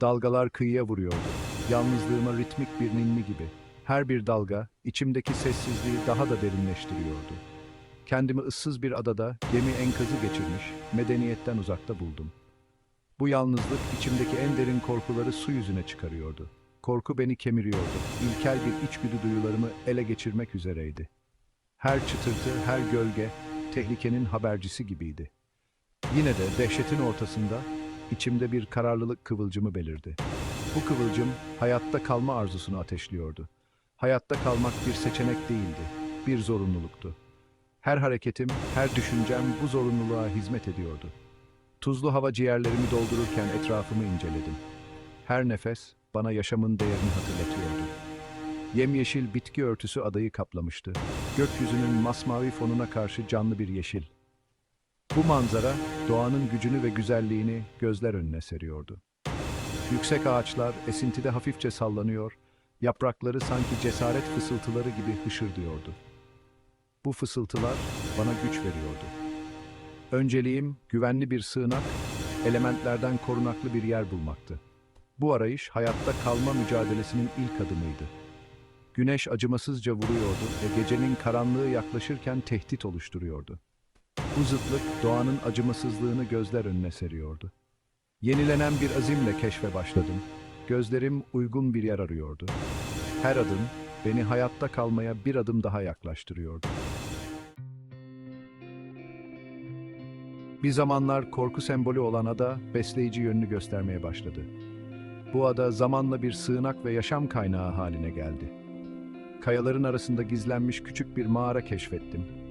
Dalgalar kıyıya vuruyordu. Yalnızlığıma ritmik bir ninni gibi. Her bir dalga içimdeki sessizliği daha da derinleştiriyordu. Kendimi ıssız bir adada gemi enkazı geçirmiş, medeniyetten uzakta buldum. Bu yalnızlık içimdeki en derin korkuları su yüzüne çıkarıyordu. Korku beni kemiriyordu. İlkel bir içgüdü duyularımı ele geçirmek üzereydi. Her çıtırtı, her gölge tehlikenin habercisi gibiydi. Yine de dehşetin ortasında içimde bir kararlılık kıvılcımı belirdi. Bu kıvılcım hayatta kalma arzusunu ateşliyordu. Hayatta kalmak bir seçenek değildi, bir zorunluluktu. Her hareketim, her düşüncem bu zorunluluğa hizmet ediyordu. Tuzlu hava ciğerlerimi doldururken etrafımı inceledim. Her nefes bana yaşamın değerini hatırlatıyordu. Yemyeşil bitki örtüsü adayı kaplamıştı. Gökyüzünün masmavi fonuna karşı canlı bir yeşil. Bu manzara doğanın gücünü ve güzelliğini gözler önüne seriyordu. Yüksek ağaçlar esintide hafifçe sallanıyor, yaprakları sanki cesaret fısıltıları gibi hışırdıyordu. Bu fısıltılar bana güç veriyordu. Önceliğim güvenli bir sığınak, elementlerden korunaklı bir yer bulmaktı. Bu arayış hayatta kalma mücadelesinin ilk adımıydı. Güneş acımasızca vuruyordu ve gecenin karanlığı yaklaşırken tehdit oluşturuyordu. Bu zıtlık doğanın acımasızlığını gözler önüne seriyordu. Yenilenen bir azimle keşfe başladım. Gözlerim uygun bir yer arıyordu. Her adım beni hayatta kalmaya bir adım daha yaklaştırıyordu. Bir zamanlar korku sembolü olan ada besleyici yönünü göstermeye başladı. Bu ada zamanla bir sığınak ve yaşam kaynağı haline geldi. Kayaların arasında gizlenmiş küçük bir mağara keşfettim.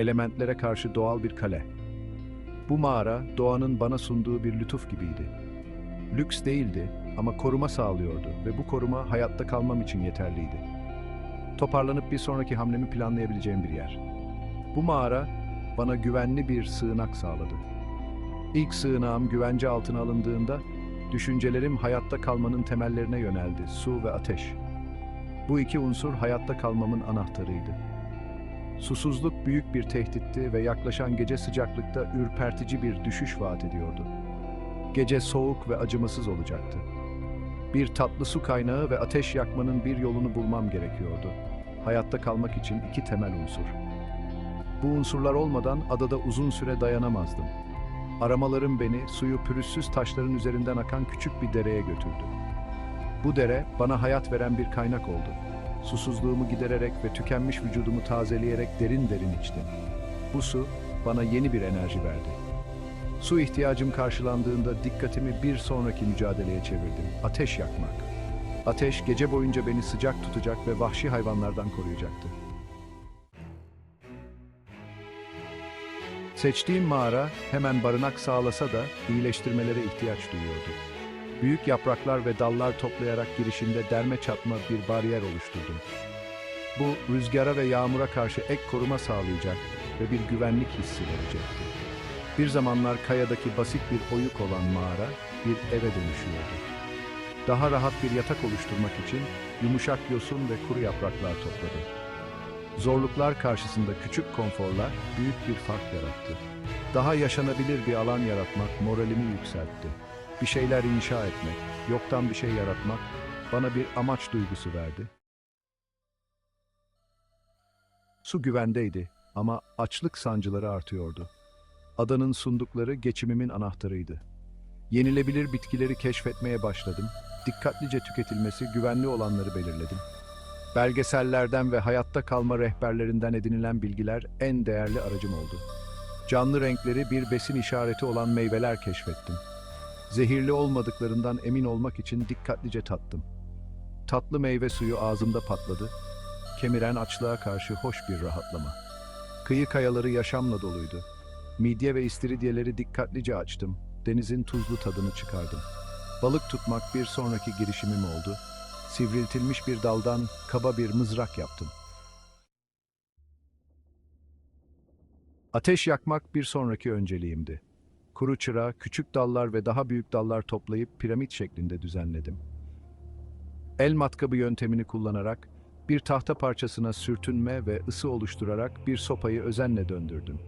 Elementlere karşı doğal bir kale. Bu mağara doğanın bana sunduğu bir lütuf gibiydi. Lüks değildi ama koruma sağlıyordu ve bu koruma hayatta kalmam için yeterliydi. Toparlanıp bir sonraki hamlemi planlayabileceğim bir yer. Bu mağara bana güvenli bir sığınak sağladı. İlk sığınağım güvence altına alındığında düşüncelerim hayatta kalmanın temellerine yöneldi, su ve ateş. Bu iki unsur hayatta kalmamın anahtarıydı. Susuzluk büyük bir tehditti ve yaklaşan gece sıcaklıkta ürpertici bir düşüş vaat ediyordu. Gece soğuk ve acımasız olacaktı. Bir tatlı su kaynağı ve ateş yakmanın bir yolunu bulmam gerekiyordu. Hayatta kalmak için iki temel unsur. Bu unsurlar olmadan adada uzun süre dayanamazdım. Aramalarım beni suyu pürüzsüz taşların üzerinden akan küçük bir dereye götürdü. Bu dere bana hayat veren bir kaynak oldu. Susuzluğumu gidererek ve tükenmiş vücudumu tazeleyerek derin derin içtim. Bu su bana yeni bir enerji verdi. Su ihtiyacım karşılandığında dikkatimi bir sonraki mücadeleye çevirdim. Ateş yakmak. Ateş gece boyunca beni sıcak tutacak ve vahşi hayvanlardan koruyacaktı. Seçtiğim mağara hemen barınak sağlasa da iyileştirmelere ihtiyaç duyuyordu. Büyük yapraklar ve dallar toplayarak girişinde derme çatma bir bariyer oluşturdum. Bu rüzgara ve yağmura karşı ek koruma sağlayacak ve bir güvenlik hissi verecekti. Bir zamanlar kayadaki basit bir oyuk olan mağara bir eve dönüşüyordu. Daha rahat bir yatak oluşturmak için yumuşak yosun ve kuru yapraklar topladım. Zorluklar karşısında küçük konforlar büyük bir fark yarattı. Daha yaşanabilir bir alan yaratmak moralimi yükseltti. Bir şeyler inşa etmek, yoktan bir şey yaratmak bana bir amaç duygusu verdi. Su güvendeydi ama açlık sancıları artıyordu. Adanın sundukları geçimimin anahtarıydı. Yenilebilir bitkileri keşfetmeye başladım. Dikkatlice tüketilmesi güvenli olanları belirledim. Belgesellerden ve hayatta kalma rehberlerinden edinilen bilgiler en değerli aracım oldu. Canlı renkleri bir besin işareti olan meyveler keşfettim. Zehirli olmadıklarından emin olmak için dikkatlice tattım. Tatlı meyve suyu ağzımda patladı. Kemiren açlığa karşı hoş bir rahatlama. Kıyı kayaları yaşamla doluydu. Midye ve istiridyeleri dikkatlice açtım. Denizin tuzlu tadını çıkardım. Balık tutmak bir sonraki girişimim oldu. Sivriltilmiş bir daldan kaba bir mızrak yaptım. Ateş yakmak bir sonraki önceliğimdi. Kuru çıra, küçük dallar ve daha büyük dallar toplayıp piramit şeklinde düzenledim. El matkabı yöntemini kullanarak bir tahta parçasına sürtünme ve ısı oluşturarak bir sopayı özenle döndürdüm.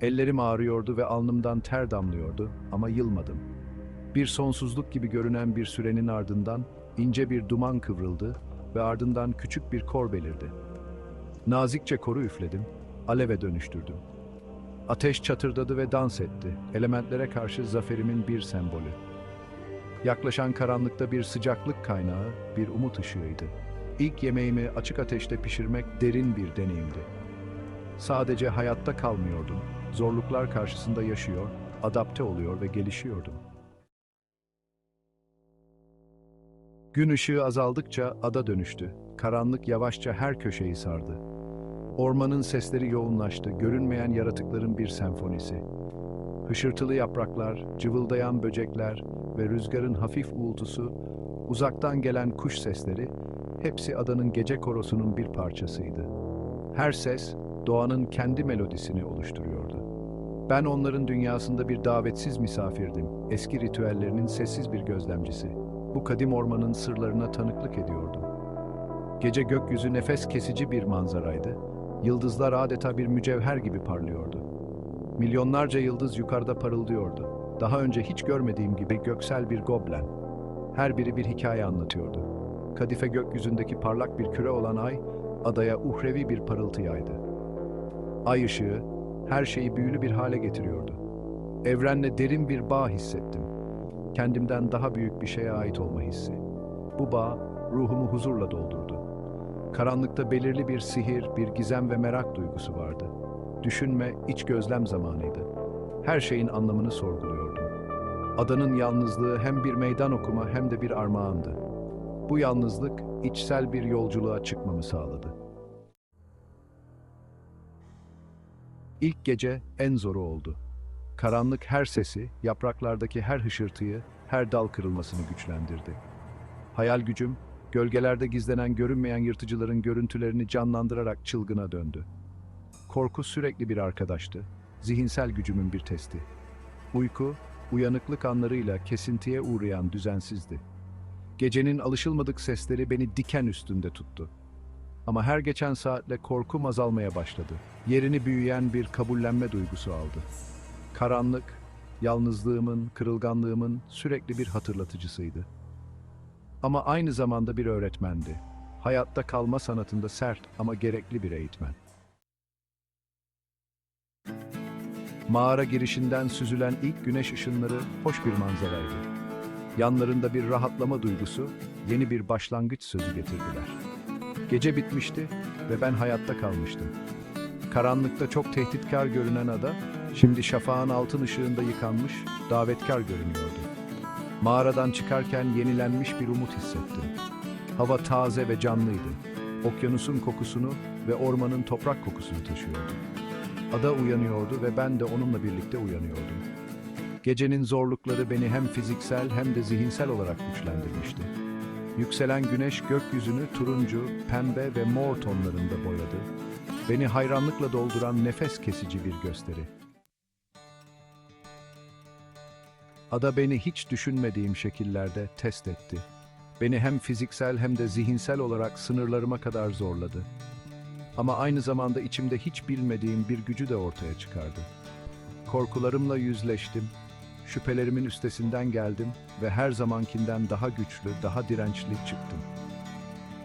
Ellerim ağrıyordu ve alnımdan ter damlıyordu ama yılmadım. Bir sonsuzluk gibi görünen bir sürenin ardından ince bir duman kıvrıldı ve ardından küçük bir kor belirdi. Nazikçe koru üfledim, aleve dönüştürdüm. Ateş çatırdadı ve dans etti, elementlere karşı zaferimin bir sembolü. Yaklaşan karanlıkta bir sıcaklık kaynağı, bir umut ışığıydı. İlk yemeğimi açık ateşte pişirmek derin bir deneyimdi. Sadece hayatta kalmıyordum, zorluklar karşısında yaşıyor, adapte oluyor ve gelişiyordum. Gün ışığı azaldıkça ada dönüştü. Karanlık yavaşça her köşeyi sardı. Ormanın sesleri yoğunlaştı, görünmeyen yaratıkların bir senfonisi. Hışırtılı yapraklar, cıvıldayan böcekler ve rüzgarın hafif uğultusu, uzaktan gelen kuş sesleri, hepsi adanın gece korosunun bir parçasıydı. Her ses, doğanın kendi melodisini oluşturuyordu. Ben onların dünyasında bir davetsiz misafirdim, eski ritüellerinin sessiz bir gözlemcisi. Bu kadim ormanın sırlarına tanıklık ediyordum. Gece gökyüzü nefes kesici bir manzaraydı. Yıldızlar adeta bir mücevher gibi parlıyordu. Milyonlarca yıldız yukarıda parıldıyordu. Daha önce hiç görmediğim gibi göksel bir goblen. Her biri bir hikaye anlatıyordu. Kadife gökyüzündeki parlak bir küre olan ay, adaya uhrevi bir parıltı yaydı. Ay ışığı, her şeyi büyülü bir hale getiriyordu. Evrenle derin bir bağ hissettim. Kendimden daha büyük bir şeye ait olma hissi. Bu bağ, ruhumu huzurla doldurdu. Karanlıkta belirli bir sihir, bir gizem ve merak duygusu vardı. Düşünme, iç gözlem zamanıydı. Her şeyin anlamını sorguluyordum. Adanın yalnızlığı hem bir meydan okuma hem de bir armağandı. Bu yalnızlık, içsel bir yolculuğa çıkmamı sağladı. İlk gece en zoru oldu. Karanlık her sesi, yapraklardaki her hışırtıyı, her dal kırılmasını güçlendirdi. Hayal gücüm, gölgelerde gizlenen görünmeyen yırtıcıların görüntülerini canlandırarak çılgına döndü. Korku sürekli bir arkadaştı, zihinsel gücümün bir testi. Uyku, uyanıklık anlarıyla kesintiye uğrayan düzensizdi. Gecenin alışılmadık sesleri beni diken üstünde tuttu. Ama her geçen saatle korkum azalmaya başladı. Yerini büyüyen bir kabullenme duygusu aldı. Karanlık, yalnızlığımın, kırılganlığımın sürekli bir hatırlatıcısıydı. Ama aynı zamanda bir öğretmendi. Hayatta kalma sanatında sert ama gerekli bir eğitmen. Mağara girişinden süzülen ilk güneş ışınları hoş bir manzaraydı. Yanlarında bir rahatlama duygusu, yeni bir başlangıç sözü getirdiler. Gece bitmişti ve ben hayatta kalmıştım. Karanlıkta çok tehditkar görünen ada, şimdi şafağın altın ışığında yıkanmış, davetkar görünüyordu. Mağaradan çıkarken yenilenmiş bir umut hissettim. Hava taze ve canlıydı. Okyanusun kokusunu ve ormanın toprak kokusunu taşıyordu. Ada uyanıyordu ve ben de onunla birlikte uyanıyordum. Gecenin zorlukları beni hem fiziksel hem de zihinsel olarak güçlendirmişti. Yükselen güneş gökyüzünü turuncu, pembe ve mor tonlarında boyadı. Beni hayranlıkla dolduran nefes kesici bir gösteri. Ada beni hiç düşünmediğim şekillerde test etti. Beni hem fiziksel hem de zihinsel olarak sınırlarıma kadar zorladı. Ama aynı zamanda içimde hiç bilmediğim bir gücü de ortaya çıkardı. Korkularımla yüzleştim, şüphelerimin üstesinden geldim ve her zamankinden daha güçlü, daha dirençli çıktım.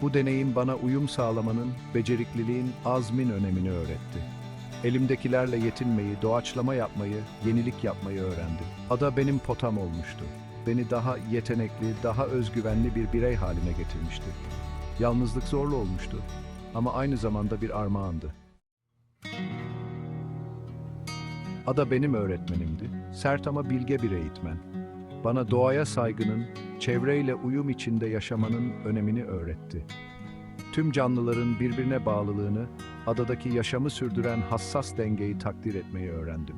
Bu deneyim bana uyum sağlamanın, becerikliliğin, azmin önemini öğretti. Elimdekilerle yetinmeyi, doğaçlama yapmayı, yenilik yapmayı öğrendim. Ada benim potam olmuştu. Beni daha yetenekli, daha özgüvenli bir birey haline getirmişti. Yalnızlık zorlu olmuştu ama aynı zamanda bir armağandı. Ada benim öğretmenimdi. Sert ama bilge bir eğitmen. Bana doğaya saygının, çevreyle uyum içinde yaşamanın önemini öğretti. Tüm canlıların birbirine bağlılığını, adadaki yaşamı sürdüren hassas dengeyi takdir etmeyi öğrendim.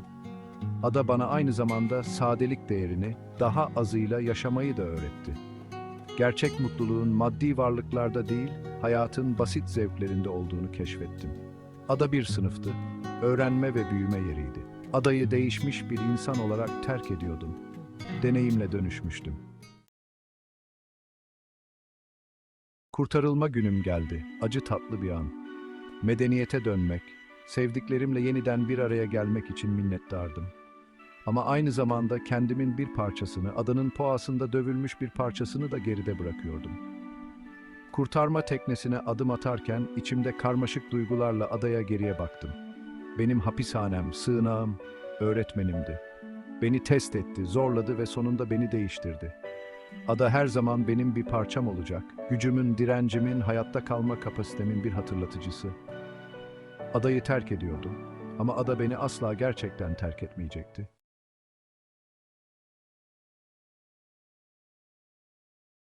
Ada bana aynı zamanda sadelik değerini, daha azıyla yaşamayı da öğretti. Gerçek mutluluğun maddi varlıklarda değil, hayatın basit zevklerinde olduğunu keşfettim. Ada bir sınıftı, öğrenme ve büyüme yeriydi. Adayı değişmiş bir insan olarak terk ediyordum. Deneyimle dönüşmüştüm. Kurtarılma günüm geldi. Acı tatlı bir an. Medeniyete dönmek, sevdiklerimle yeniden bir araya gelmek için minnettardım. Ama aynı zamanda kendimin bir parçasını, adanın poğasında dövülmüş bir parçasını da geride bırakıyordum. Kurtarma teknesine adım atarken içimde karmaşık duygularla adaya geriye baktım. Benim hapishanem, sığınağım, öğretmenimdi. Beni test etti, zorladı ve sonunda beni değiştirdi. Ada her zaman benim bir parçam olacak. Gücümün, direncimin, hayatta kalma kapasitemin bir hatırlatıcısı. Adayı terk ediyordum. Ama ada beni asla gerçekten terk etmeyecekti.